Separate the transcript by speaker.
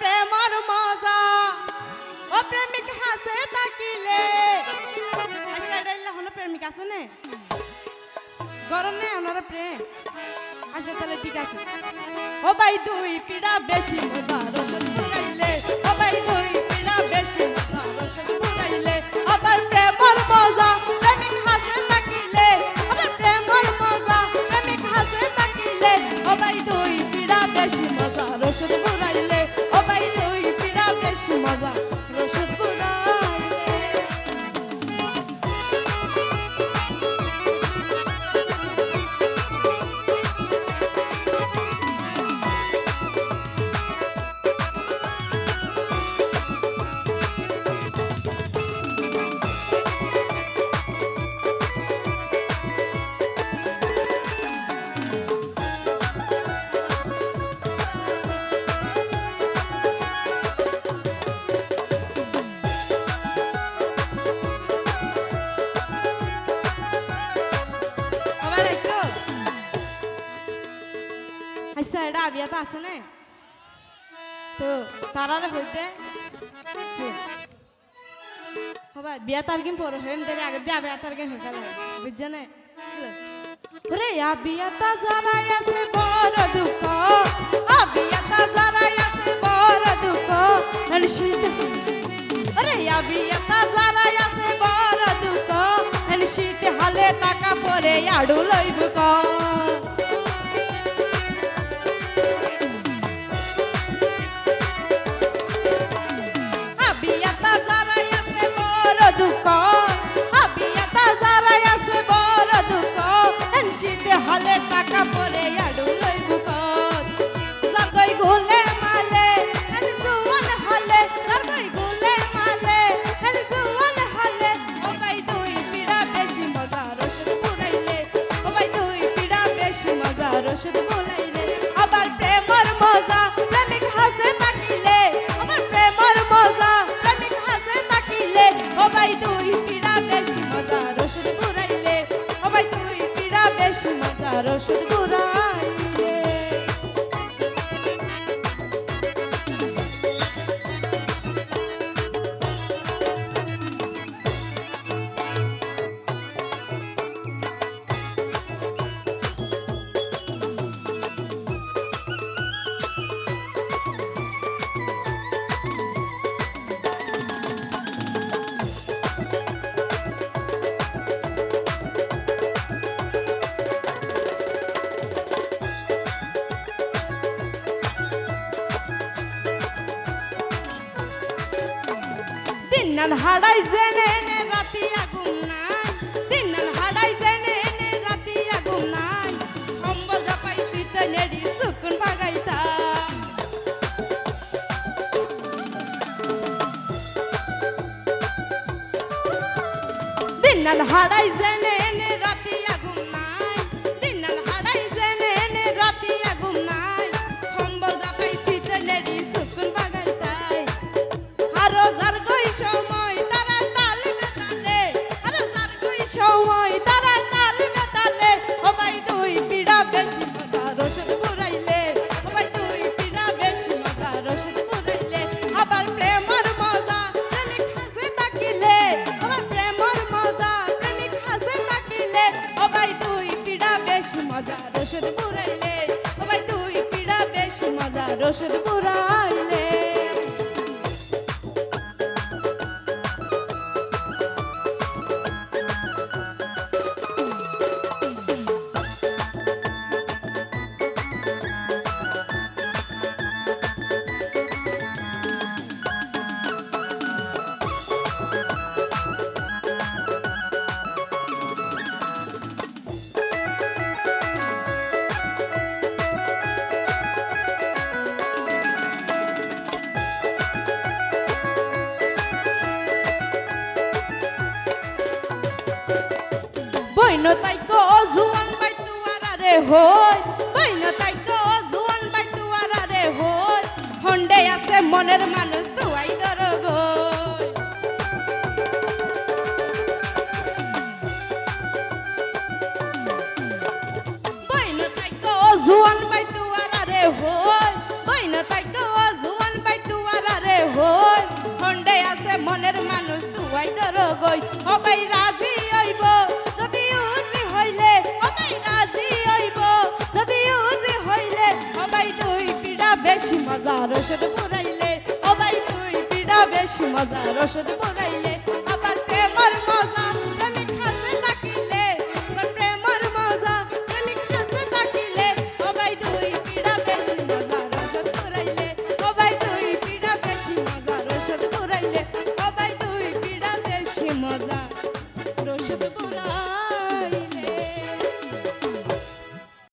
Speaker 1: প্রেমর মজা। ও প্রেমিক হাসে তাকিলে হলো প্রেমিক আছে নে? গরম নেই প্রেম। আচ্ছা তাহলে ঠিক আছে। ও ভাই দুই পিড়া বেশি ও ভাই দুই পিড়া বেশি আবার প্রেমর মজা। মজা আবিয়াতে আছে না? তো তারারে হইতে হবে, বিয়া তার কিন পর হইম দেরে আগে দিয়া বিয়া তার কিন হইতে বুঝছে না? রে আবিয়াতা জারাই আছে, বড় দুঃখ। আবিয়াতা জারাই আছে, বড় দুঃখ। নলশিত আরে আবিয়াতা জারাই আছে, বড় দুঃখ। নলশিত হালে টাকা পরে আড়ু লইব কর রসদ পুরাইলে আবার প্রেমর মজা, প্রেমিক হাসে তাকিলে, আবার প্রেমর মজা, প্রেমিক হাসে তাকিলে ও ভাই দুই পিড়া বেশি মজা রসদ পুরাইলে ও ভাই দুই পিড়া বেশি মজা রসদ পুরাইলে দিনান হাড়াই জেনে রাতি আগুন নাই। দিনান হাড়াই জেনে রাতি আগুন নাই। সম্বল পাইছি তো নেডি সুকুন ভাগাইতা দিনান হাড়াই জেনে রসদ পুরাইলে। ভাই দুই পিড়া বেশ মজা রসদ পুরাইলে। বাইন তাই কো জুয়ান বাই তুয়ার আরে হই। বাইন তাই কো জুয়ান বাই তুয়ার আরে হই। হন্ডে আছে মনের মানুষ তুয়াই দরগ বাইন তাই কো জুয়ান বাই তুয়ার আরে হই। বাইন তাই কো জুয়ান বাই তুয়ার আরে হই। হন্ডে আছে মনের মানুষ তুয়াই দরগই ও বাই রাজি মজা রসদ পুরাইলে সবাই তুই পিড়া বেশি মজা রসদ পুরাইলে